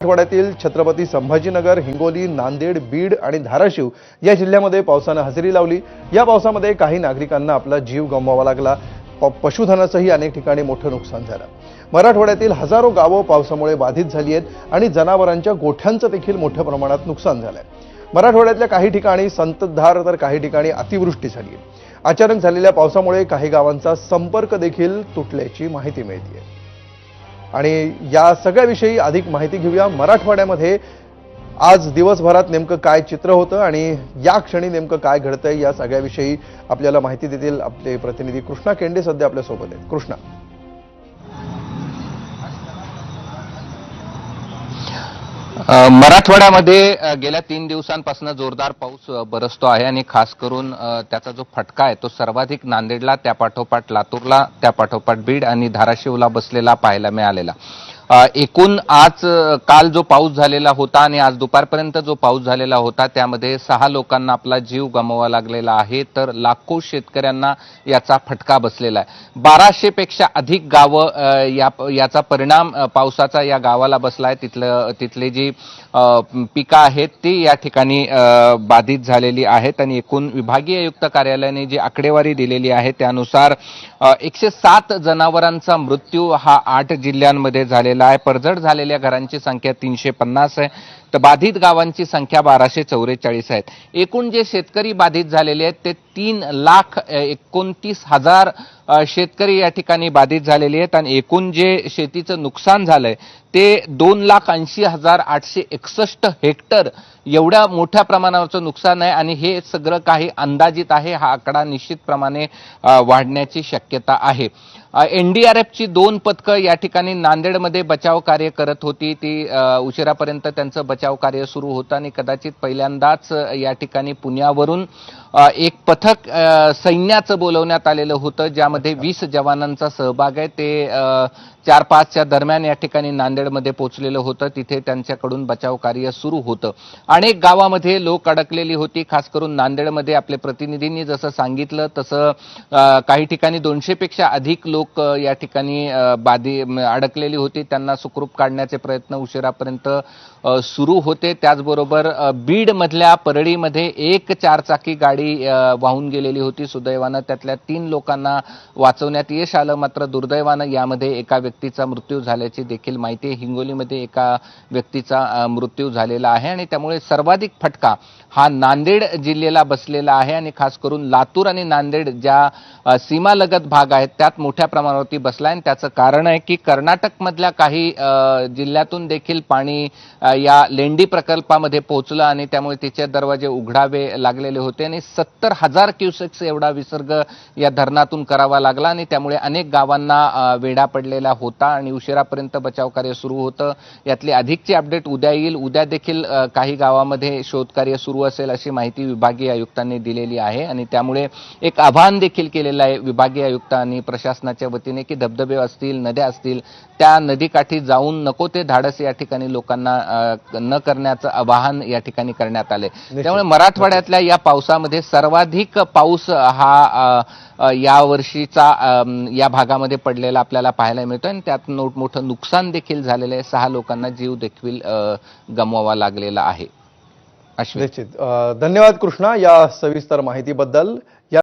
मराठवाड्यातील छत्रपती संभाजीनगर हिंगोली नांदेड बीड आणि धाराशिव या जिल्ह्यामध्ये पावसानं हजेरी लावली. या पावसामध्ये काही नागरिकांना आपला जीव गमवावा लागला. पशुधनाचंही अनेक ठिकाणी मोठं नुकसान झालं. मराठवाड्यातील हजारो गावं पावसामुळे बाधित झाली आहेत आणि जनावरांच्या गोठ्यांचं देखील मोठ्या प्रमाणात नुकसान झालंय. मराठवाड्यातल्या काही ठिकाणी संततधार तर काही ठिकाणी अतिवृष्टी झाली आहे. अचानक झालेल्या पावसामुळे काही गावांचा संपर्क देखील तुटल्याची माहिती मिळते आणि या सगळ्याविषयी अधिक माहिती घेऊया. मराठवाड्यामध्ये आज दिवसभरात नेमकं काय चित्र होतं आणि या क्षणी नेमकं काय घडतंय या सगळ्याविषयी आपल्याला माहिती देतील आपले प्रतिनिधी कृष्णा केंडे सध्या आपल्यासोबत आहेत. कृष्णा. मराठवाड्यामध्ये गेल्या तीन दिवसांपासून जोरदार पाऊस बरसतो आहे आणि खास करून त्याचा जो फटका आहे तो सर्वाधिक नांदेडला त्या पाठोपाठ लातूरला त्या पाठोपाठ बीड आणि धाराशिवला बसलेला पाहायला मिळालेला. एकूण आज काल जो पाऊस झालेला होता आणि आज दुपारपर्यंत जो पाऊस झालेला होता त्यामध्ये सहा लोकांना आपला जीव गमवावा लागलेला आहे तर लाखो शेतकऱ्यांना याचा फटका बसलेला आहे. बाराशेपेक्षा अधिक गावं या याचा परिणाम पावसाचा या गावाला बसला आहे तिथलं तिथली जी पिकं आहेत ती या ठिकाणी बाधित झालेली आहेत आणि एकूण विभागीय आयुक्त कार्यालयाने जी आकडेवारी दिलेली आहे त्यानुसार एकशे सात जनावरांचा मृत्यू हा आठ जिल्ह्यांमध्ये झालेला आहे पडझड झालेल्या घरांची संख्या तीनशे पन्नास आहे. तर बाधित गावांची संख्या बाराशे चौवेचाळीस आहेत. एकूण जे शेतकरी बाधित झालेले आहेत ते तीन लाख एकोणतीस हजार शेतकरी या ठिकाणी बाधित झालेले आहेत आणि एकूण जे शेतीचं नुकसान झालंय ते दोन लाख ऐंशी हजार आठशे एकसष्ट हेक्टर एवढ्या मोठ्या प्रमाणावरचं नुकसान आहे आणि हे सगळं काही अंदाजित आहे हा आकडा निश्चितप्रमाणे वाढण्याची शक्यता आहे. एनडीआरएफची दोन पथकं या ठिकाणी नांदेडमध्ये बचाव कार्य करत होती ती उशिरापर्यंत त्यांचं बचाव कार्य सुरू होतं आणि कदाचित पहिल्यांदाच या ठिकाणी पुण्यावरून एक पथक सैन्याचं बोलवण्यात आलेलं होतं ज्यामध्ये वीस जवानांचा सहभाग आहे. ते चार पाचच्या दरम्यान या ठिकाणी नांदेडमध्ये पोहोचलेलं होतं. तिथे त्यांच्याकडून बचाव कार्य सुरू होतं. अनेक गावामध्ये लोक अडकलेली होती. खास करून नांदेडमध्ये आपले प्रतिनिधींनी जसं सांगितलं तसं काही ठिकाणी दोनशेपेक्षा अधिक लोक या ठिकाणी बाधी अडकलेली होती. त्यांना सुखरूप काढण्याचे प्रयत्न उशिरापर्यंत सुरू होते. त्याचबरोबर बीडमधल्या परळीमध्ये एक चारचाकी गाडी गाडी वाहून गेलेली होती सुदैवानं. त्यातल्या तीन लोकांना वाचवण्यात यश आलं. मात्र दुर्दैवानं यामध्ये एका व्यक्तीचा मृत्यू झाल्याची देखील माहिती आहे. हिंगोलीमध्ये एका व्यक्तीचा मृत्यू झालेला आहे आणि त्यामुळे सर्वाधिक फटका हा नांदेड जिल्ह्याला बसलेला आहे आणि खास करून लातूर आणि नांदेड ज्या सीमालगत भाग आहेत त्यात मोठ्या प्रमाणावरती बसला आणि त्याचं कारण आहे की कर्नाटकमधल्या काही जिल्ह्यातून देखील पाणी या लेंडी प्रकल्पामध्ये पोहोचलं आणि त्यामुळे तिचे दरवाजे उघडावे लागलेले होते आणि सत्तर हजार क्युसेक्स एवढा विसर्ग या धरणातून करावा लागला आणि त्यामुळे अनेक गावांना वेढा पडलेला होता आणि उशिरापर्यंत बचाव कार्य सुरू होतं. यातली अधिकची अपडेट उद्या येईल. उद्या देखील काही गावामध्ये शोधकार्य सुरू असेल अशी माहिती विभागीय आयुक्तांनी दिलेली आहे आणि त्यामुळे एक आवाहन देखील केलेलं आहे विभागीय आयुक्त आणि प्रशासनाच्या वतीने की धबधबे असतील नद्या असतील त्या नदीकाठी जाऊन नको ते धाडस या ठिकाणी लोकांना न करण्याचं आवाहन या ठिकाणी करण्यात आलंय. त्यामुळे मराठवाड्यातल्या या पावसामध्ये सर्वाधिक पाऊस हा या वर्षीचा या भागामध्ये पडलेला आपल्याला पाहायला मिळतो आणि त्यात नो- मोठं नुकसान देखील झालेलं आहे. सहा लोकांना जीव देखील गमवावा लागलेला आहे. निश्चित. धन्यवाद कृष्णा या सविस्तर माहितीबद्दल.